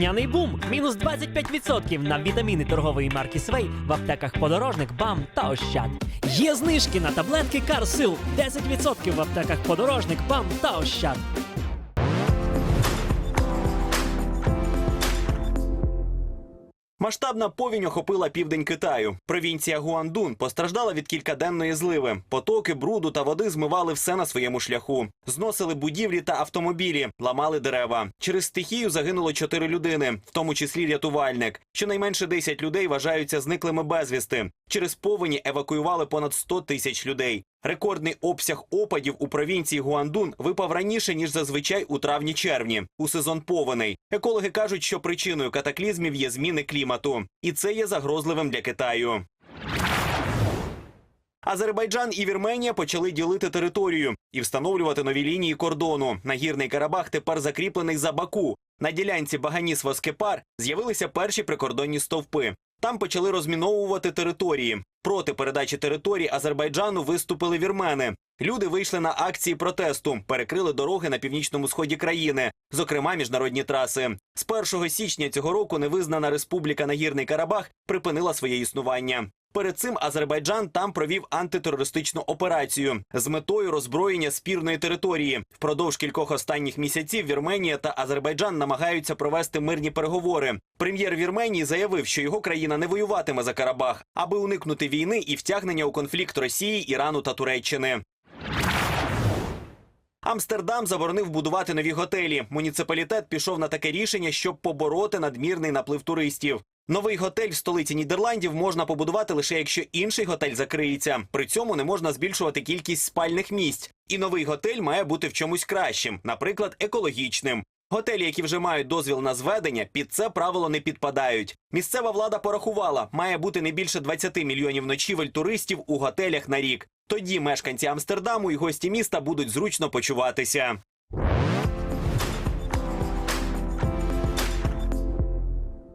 Няний бум мінус 25% на вітаміни торгової марки Свей в аптеках Подорожник, БАМ та Ощад. Є знижки на таблетки Карсил 10% в аптеках Подорожник, БАМ та Ощад. Масштабна повінь охопила південь Китаю. Провінція Гуандун постраждала від кількаденної зливи. Потоки бруду та води змивали все на своєму шляху. Зносили будівлі та автомобілі, ламали дерева. Через стихію загинуло чотири людини, в тому числі рятувальник. Щонайменше 10 людей вважаються зниклими безвісти. Через повені евакуювали понад 100 тисяч людей. Рекордний обсяг опадів у провінції Гуандун випав раніше ніж зазвичай у травні-червні, у сезон повеней. Екологи кажуть, що причиною катаклізмів є зміни клімату, і це є загрозливим для Китаю. Азербайджан і Вірменія почали ділити територію і встановлювати нові лінії кордону. Нагірний Карабах тепер закріплений за Баку. На ділянці Баганіс Воскепар з'явилися перші прикордонні стовпи. Там почали розміновувати території. Проти передачі території Азербайджану виступили вірмени. Люди вийшли на акції протесту, перекрили дороги на північному сході країни, зокрема міжнародні траси. З 1 січня цього року невизнана республіка Нагірний Карабах припинила своє існування. Перед цим Азербайджан там провів антитерористичну операцію з метою роззброєння спірної території. Впродовж кількох останніх місяців Вірменія та Азербайджан намагаються провести мирні переговори. Прем'єр Вірменії заявив, що його країна не воюватиме за Карабах, аби уникнути війни і втягнення у конфлікт Росії, Ірану та Туреччини. Амстердам заборонив будувати нові готелі. Муніципалітет пішов на таке рішення, щоб побороти надмірний наплив туристів. Новий готель в столиці Нідерландів можна побудувати лише якщо інший готель закриється. При цьому не можна збільшувати кількість спальних місць. І новий готель має бути в чомусь кращим, наприклад, екологічним. Готелі, які вже мають дозвіл на зведення, під це правило не підпадають. Місцева влада порахувала, має бути не більше 20 мільйонів ночівель туристів у готелях на рік. Тоді мешканці Амстердаму і гості міста будуть зручно почуватися.